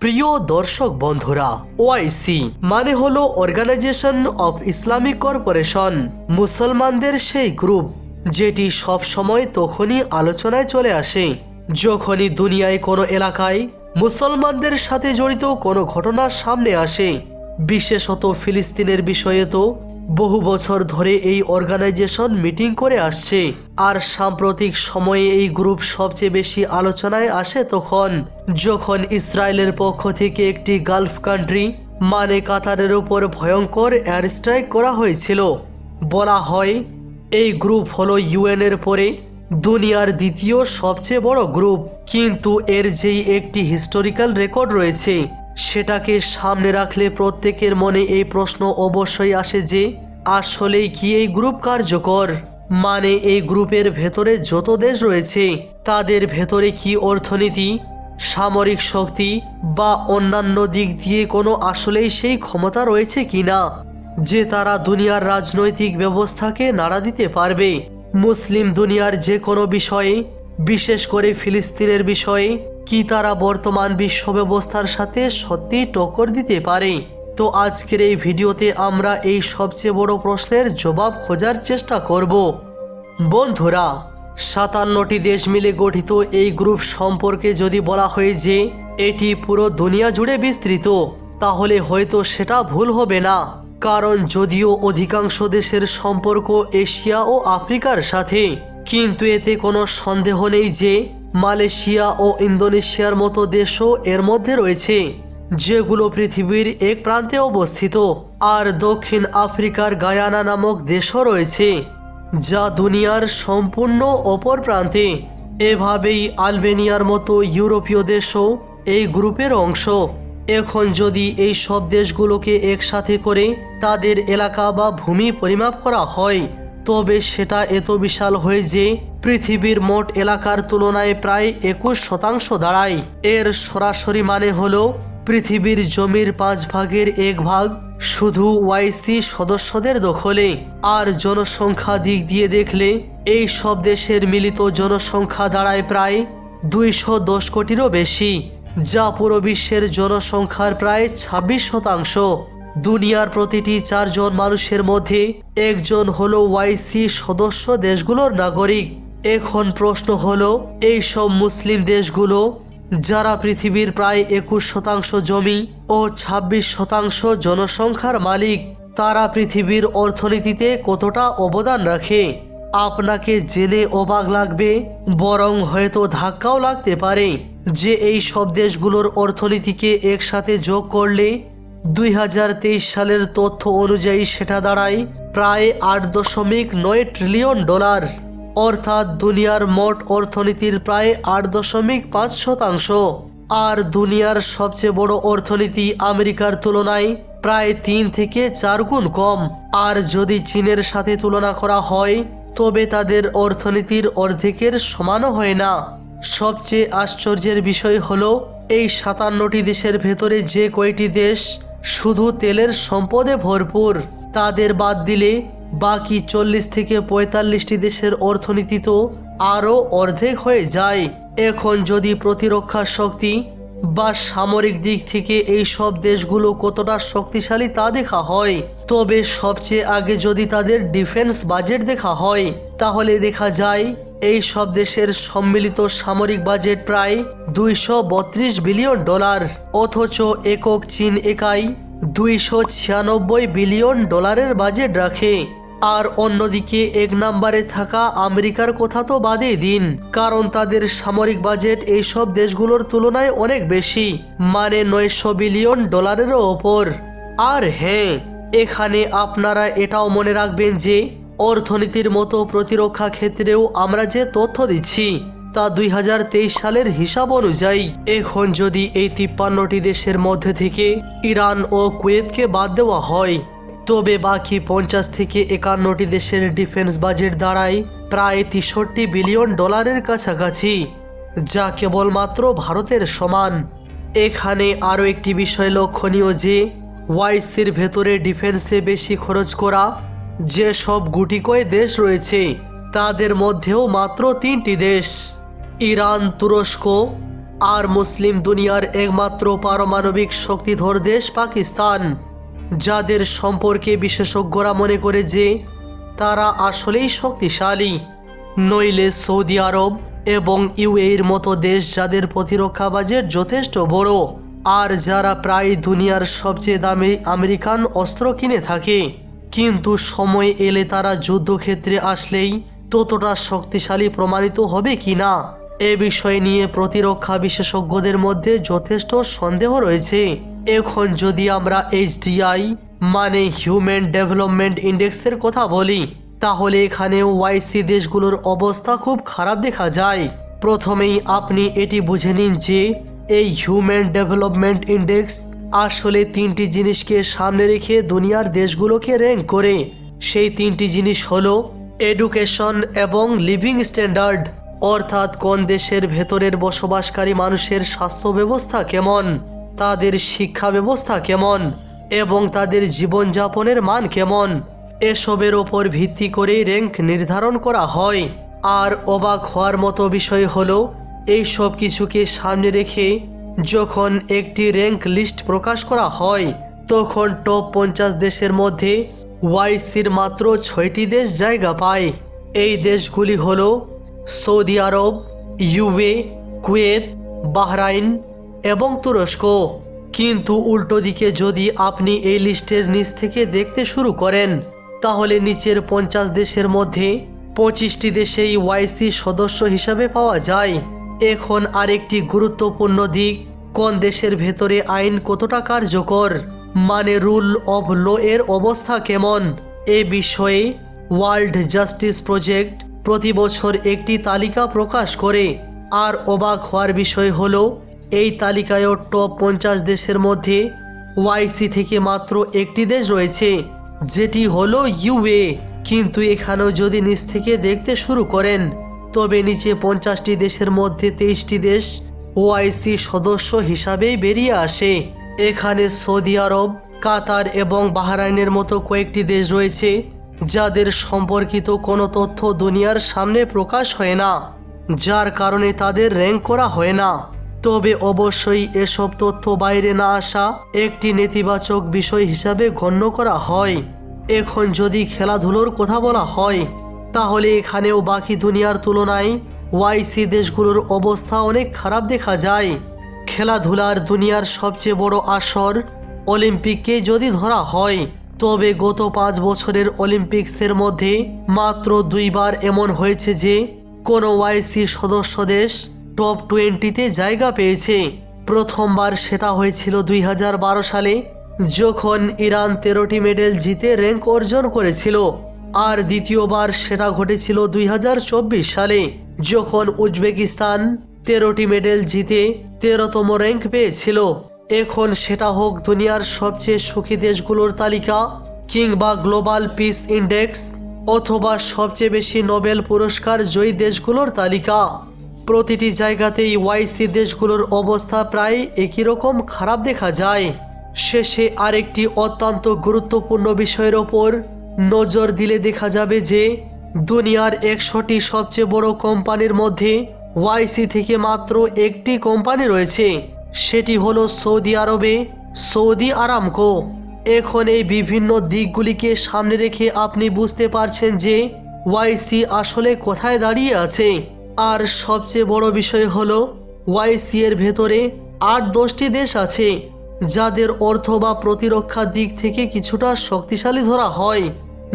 প্রিয় দর্শক বন্ধুরা ওআইসি মানে হলো অর্গানাইজেশন অফ ইসলামিক কর্পোরেশন মুসলমানদের সেই গ্রুপ যেটি সব সময় তখনই আলোচনায় চলে আসে। যখনই দুনিয়ায় কোনো এলাকায় মুসলমানদের সাথে জড়িত কোনো ঘটনা সামনে আসে, বিশেষত ফিলিস্তিনের বিষয়ে তো বহু বছর ধরে এই অর্গানাইজেশন মিটিং করে আসছে। আর সাম্প্রতিক সময়ে এই গ্রুপ সবচেয়ে বেশি আলোচনায় আসে তখন। যখন ইসরায়েলের পক্ষ থেকে একটি গালফ কান্ট্রি মানে কাতারের উপর ভয়ঙ্কর এয়ার স্ট্রাইক করা হয়েছিল। বলা হয়, এই গ্রুপ হলো ইউএনের পরে দুনিয়ার দ্বিতীয় সবচেয়ে বড় গ্রুপ কিন্তু এর যেই একটি হিস্টোরিক্যাল রেকর্ড রয়েছে সেটাকে সামনে রাখলে প্রত্যেকের মনে এই প্রশ্ন অবশ্যই আসে যে, আসলেই কি এই গ্রুপ কার্যকর? মানে এই গ্রুপের ভেতরে যত দেশ রয়েছে, তাদের ভেতরে কি অর্থনীতি, সামরিক শক্তি বা অন্যান্য দিক দিয়ে কোনো আসলেই সেই ক্ষমতা রয়েছে কি না, যে তারা দুনিয়ার রাজনৈতিক ব্যবস্থাকে নাড়া দিতে পারবে? মুসলিম দুনিয়ার যে কোনো বিষয়ে, বিশেষ করে ফিলিস্তিনের বিষয়ে কি তারা বর্তমান বিশ্ব ব্যবস্থার সাথে সত্যি টক্কর দিতে পারে? তো আজকের এই ভিডিওতে আমরা এই সবচেয়ে বড় প্রশ্নের জবাব খোঁজার চেষ্টা করব। বন্ধুরা, সাতান্নটি দেশ মিলে গঠিত এই গ্রুপ সম্পর্কে যদি বলা হয় যে এটি পুরো দুনিয়া জুড়ে বিস্তৃত, তাহলে হয়তো সেটা ভুল হবে না। কারণ যদিও অধিকাংশ দেশের সম্পর্ক এশিয়া ও আফ্রিকার সাথে, কিন্তু এতে কোনো সন্দেহ নেই যে মালয়েশিয়া ও ইন্দোনেশিয়ার মতো দেশও এর মধ্যে রয়েছে, যেগুলো পৃথিবীর এক প্রান্তে অবস্থিত। আর দক্ষিণ আফ্রিকার গায়ানা নামক দেশও রয়েছে, যা দুনিয়ার সম্পূর্ণ অপর প্রান্তে। এভাবেই আলবেনিয়ার মতো ইউরোপীয় দেশও এই গ্রুপের অংশ। এখন যদি এই সব দেশগুলোকে একসাথে করে তাদের এলাকা বা ভূমি পরিমাপ করা হয় তবে সেটা এত বিশাল হয় যে পৃথিবীর মোট এলাকার তুলনায় প্রায় একুশ শতাংশ দাঁড়ায়। এর সরাসরি মানে হল পৃথিবীর জমির পাঁচ ভাগের এক ভাগ শুধু ওয়াইসি সদস্যদের দখলে। আর জনসংখ্যা দিক দিয়ে দেখলে এই সব দেশের মিলিত জনসংখ্যা দাঁড়ায় প্রায় দুইশো দশ কোটিরও বেশি, যা পুরো বিশ্বের জনসংখ্যার প্রায় ছাব্বিশ শতাংশ। দুনিয়ার প্রতিটি চারজন মানুষের মধ্যে একজন হলো ওয়াইসি সদস্য দেশগুলোর নাগরিক। এখন প্রশ্ন হলো এই সব মুসলিম দেশগুলো, যারা পৃথিবীর প্রায় একুশ শতাংশ জমি ও ২৬ শতাংশ জনসংখ্যার মালিক, তারা পৃথিবীর অর্থনীতিতে কতটা অবদান রাখে? আপনাকে জেনে অবাক লাগবে, বরং হয়তো ধাক্কাও লাগতে পারে, যে এই সব দেশগুলোর অর্থনীতিকে একসাথে যোগ করলে দুই হাজার তেইশ সালের তথ্য অনুযায়ী সেটা দাঁড়ায় প্রায় আট দশমিক নয় ট্রিলিয়ন ডলার। অর্থাৎ দুনিয়ার মোট অর্থনীতির প্রায় আট দশমিক পাঁচ শতাংশ। আর দুনিয়ার সবচেয়ে বড় অর্থনীতি আমেরিকার তুলনায় প্রায় তিন থেকে চার গুণ কম। আর যদি চীনের সাথে তুলনা করা হয়, তবে তাদের অর্থনীতির অর্ধেকের সমানও হয় না। সবচেয়ে আশ্চর্যের বিষয় হলো, এই সাতান্নটি দেশের ভেতরে যে কয়টি দেশ শুধু তেলের সম্পদে ভরপুর। তাদের বাদ দিলে বাকি চল্লিশ থেকে পঁয়তাল্লিশটি দেশের অর্থনীতি তো আরও অর্ধেক হয়ে যায়। এখন যদি প্রতিরক্ষা শক্তি বা সামরিক দিক থেকে এই সব দেশগুলো কতটা শক্তিশালী তা দেখা হয়, তবে সবচেয়ে আগে যদি তাদের ডিফেন্স বাজেট দেখা হয়, তাহলে দেখা যায় এই সব দেশের সম্মিলিত সামরিক বাজেট প্রায় দুইশো বত্রিশ বিলিয়ন ডলার, অথচ একক চীন একাই দুইশো ছিয়ানব্বই বিলিয়ন ডলারের বাজেট রাখে। আর অন্যদিকে এক নম্বরে থাকা আমেরিকার কথা তো বাদই দিন, কারণ তাদের সামরিক বাজেট এইসব দেশগুলোর তুলনায় অনেক বেশি মানে নয়শো বিলিয়ন ডলারেরও ওপর। আর হ্যাঁ এখানে আপনারা এটাও মনে রাখবেন যে অর্থনীতির মতো প্রতিরক্ষা ক্ষেত্রেও আমরা যে তথ্য দিচ্ছি, তা দুই হাজার তেইশ সালের হিসাব অনুযায়ী, এখন যদি এই তিপ্পান্নটি দেশের মধ্যে থেকে ইরান ও কুয়েতকে বাদ দেওয়া হয়, তবে বাকি পঞ্চাশ থেকে একান্নটি দেশের ডিফেন্স বাজেট দাঁড়ায় প্রায় তেষট্টি বিলিয়ন ডলারের কাছাকাছি, যা কেবলমাত্র ভারতের সমান। এখানে আরও একটি বিষয় লক্ষণীয় যে, ওয়াইসির ভেতরে ডিফেন্সে বেশি খরচ করা যে সব গুটিকয় দেশ রয়েছে, তাদের মধ্যেও মাত্র তিনটি দেশ। ইরান তুরস্ক আর মুসলিম দুনিয়ার একমাত্র পারমাণবিক শক্তিধর দেশ পাকিস্তান। যাদের সম্পর্কে বিশেষজ্ঞরা মনে করে যে, তারা আসলেই শক্তিশালী। নইলে সৌদি আরব এবং ইউএর মতো দেশ যাদের প্রতিরক্ষা বাজেট যথেষ্ট বড়, আর যারা প্রায় দুনিয়ার সবচেয়ে দামি আমেরিকান অস্ত্র কিনে থাকে। কিন্তু সময় এলে তারা যুদ্ধক্ষেত্রে আসলেই ততটা শক্তিশালী প্রমাণিত হবে কি না? এ বিষয় নিয়ে প্রতিরক্ষা বিশেষজ্ঞদের মধ্যে যথেষ্ট সন্দেহ রয়েছে। এখন যদি আমরা এইচডিআই মানে হিউম্যান ডেভেলপমেন্ট ইন্ডেক্সের কথা বলি, তাহলে এখানে ওয়াইসি দেশগুলোর অবস্থা খুব খারাপ দেখা যায়। প্রথমেই আপনি এটি বুঝে নিন যে এই হিউম্যান ডেভেলপমেন্ট ইন্ডেক্স আসলে তিনটি জিনিসকে সামনে রেখে দুনিয়ার দেশগুলোকে র্যাঙ্ক করে। সেই তিনটি জিনিস হলো এডুকেশন এবং লিভিং স্ট্যান্ডার্ড অর্থাৎ কোন দেশের ভেতরের বসবাসকারী মানুষের স্বাস্থ্য ব্যবস্থা কেমন, তাদের শিক্ষা ব্যবস্থা কেমন, এবং তাদের জীবনযাপনের মান কেমন। এসবের ওপর ভিত্তি করেই র্যাঙ্ক নির্ধারণ করা হয়। আর অবাক হওয়ার মতো বিষয় হলো এই সব কিছুকে সামনে রেখে যখন একটি র্যাঙ্ক লিস্ট প্রকাশ করা হয়, তখন টপ পঞ্চাশ দেশের মধ্যে ওয়াইসির মাত্র ছয়টি দেশ জায়গা পায়। এই দেশগুলি হলো Saudi Arab UAE Kuwait, Bahrain এবং তুরস্ক। কিন্তু উল্টো দিকে যদি আপনি এই লিস্টের নিচ থেকে দেখতে শুরু করেন, তাহলে নিচের পঞ্চাশ দেশের মধ্যে পঁচিশটি দেশেই ওয়াইসি সদস্য হিসাবে পাওয়া যায়। এখন আরেকটি গুরুত্বপূর্ণ দিক, কোন দেশের ভেতরে আইন কতটা কার্যকর? মানে রুল অব ল এর অবস্থা কেমন? এ বিষয়ে ওয়ার্ল্ড জাস্টিস প্রজেক্ট প্রতি বছর একটি তালিকা প্রকাশ করে। আর অবাক হওয়ার বিষয় হল, এই তালিকায়ও টপ পঞ্চাশ দেশের মধ্যে ওয়াইসি থেকে মাত্র একটি দেশ রয়েছে, যেটি হলো ইউএ কিন্তু এখানেও যদি নিচ থেকে দেখতে শুরু করেন তবে নিচে পঞ্চাশটি দেশের মধ্যে তেইশটি দেশ ওআইসি সদস্য হিসাবেই বেরিয়ে আসে। এখানে সৌদি আরব, কাতার এবং বাহরাইনের মতো কয়েকটি দেশ রয়েছে, যাদের সম্পর্কিত কোনো তথ্য দুনিয়ার সামনে প্রকাশ হয় না, যার কারণে তাদের র্যাঙ্ক করা হয় না। তবে অবশ্যই এসব তথ্য বাইরে না আসা একটি নেতিবাচক বিষয় হিসাবে গণ্য করা হয়। এখন যদি খেলাধুলোর কথা বলা হয় তাহলে এখানেও বাকি দুনিয়ার তুলনায় ওয়াইসি দেশগুলোর অবস্থা অনেক খারাপ দেখা যায়। খেলাধুলার দুনিয়ার সবচেয়ে বড় আসর অলিম্পিককে যদি ধরা হয়, তবে গত পাঁচ বছরের অলিম্পিক্সের মধ্যে মাত্র দুইবার এমন হয়েছে যে, কোনো ওয়াইসি সদস্য দেশ টপ টোয়েন্টিতে জায়গা পেয়েছে। প্রথমবার সেটা হয়েছিল দুই হাজার বারো সালে, যখন ইরান তেরোটি মেডেল জিতে র্যাঙ্ক অর্জন করেছিল। আর দ্বিতীয়বার সেটা ঘটেছিল দুই হাজার চব্বিশ সালে, যখন উজবেকিস্তান তেরোটি মেডেল জিতে তেরোতম র্যাঙ্ক পেয়েছিল। এখন সেটা হোক দুনিয়ার সবচেয়ে সুখী দেশগুলোর তালিকা, কিংবা গ্লোবাল পিস ইন্ডেক্স, অথবা সবচেয়ে বেশি নোবেল পুরস্কার জয়ী দেশগুলোর তালিকা। প্রতিটি জায়গাতেই ওয়াইসি দেশগুলোর অবস্থা প্রায় একই রকম খারাপ দেখা যায়। শেষে আরেকটি অত্যন্ত গুরুত্বপূর্ণ বিষয়ের ওপর নজর দিলে দেখা যাবে যে দুনিয়ার একশোটি সবচেয়ে বড় কোম্পানির মধ্যে ওয়াইসি থেকে মাত্র একটি কোম্পানি রয়েছে। সেটি হলো সৌদি আরবে, সৌদি আরামকো। এখন এই বিভিন্ন দিকগুলিকে সামনে রেখে আপনি বুঝতে পারছেন যে ওয়াইসি আসলে কোথায় দাঁড়িয়ে আছে। আর সবচেয়ে বড় বিষয় হলো ওয়াইসি এর ভেতরে আট দশটি দেশ আছে, যাদের অর্থ বা প্রতিরক্ষা দিক থেকে কিছুটা শক্তিশালী ধরা হয়।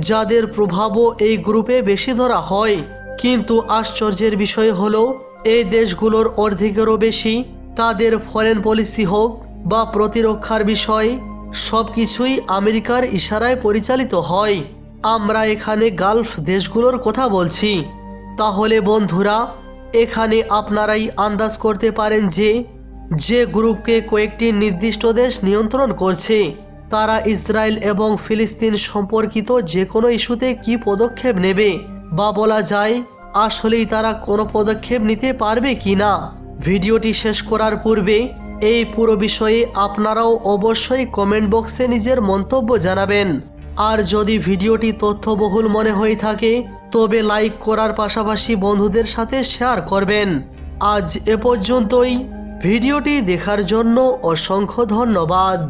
যাদের প্রভাবও এই গ্রুপে বেশি ধরা হয়। কিন্তু আশ্চর্যের বিষয় হলো, এই দেশগুলোর অর্ধেকেরও বেশি তাদের ফরেন পলিসি হোক বা প্রতিরক্ষার বিষয় সব কিছুই আমেরিকার ইশারায় পরিচালিত হয়। আমরা এখানে গালফ দেশগুলোর কথা বলছি। তাহলে বন্ধুরা, এখানে আপনারাই আন্দাজ করতে পারেন যে যে গ্রুপকে কয়েকটি নির্দিষ্ট দেশ নিয়ন্ত্রণ করছে তারা ইসরায়েল এবং ফিলিস্তিন সম্পর্কিত যে কোনো ইস্যুতে কি পদক্ষেপ নেবে বা বলা যায়, আসলেই তারা কোনো পদক্ষেপ নিতে পারবে কি না? ভিডিওটি শেষ করার পূর্বে এই পুরো বিষয়ে আপনারাও অবশ্যই কমেন্ট বক্সে নিজের মন্তব্য জানাবেন। আর যদি ভিডিওটি তথ্যবহুল মনে হয়ে থাকে, তবে লাইক করার পাশাপাশি বন্ধুদের সাথে শেয়ার করবেন। আজ এ পর্যন্তই। ভিডিওটি দেখার জন্য অসংখ্য ধন্যবাদ।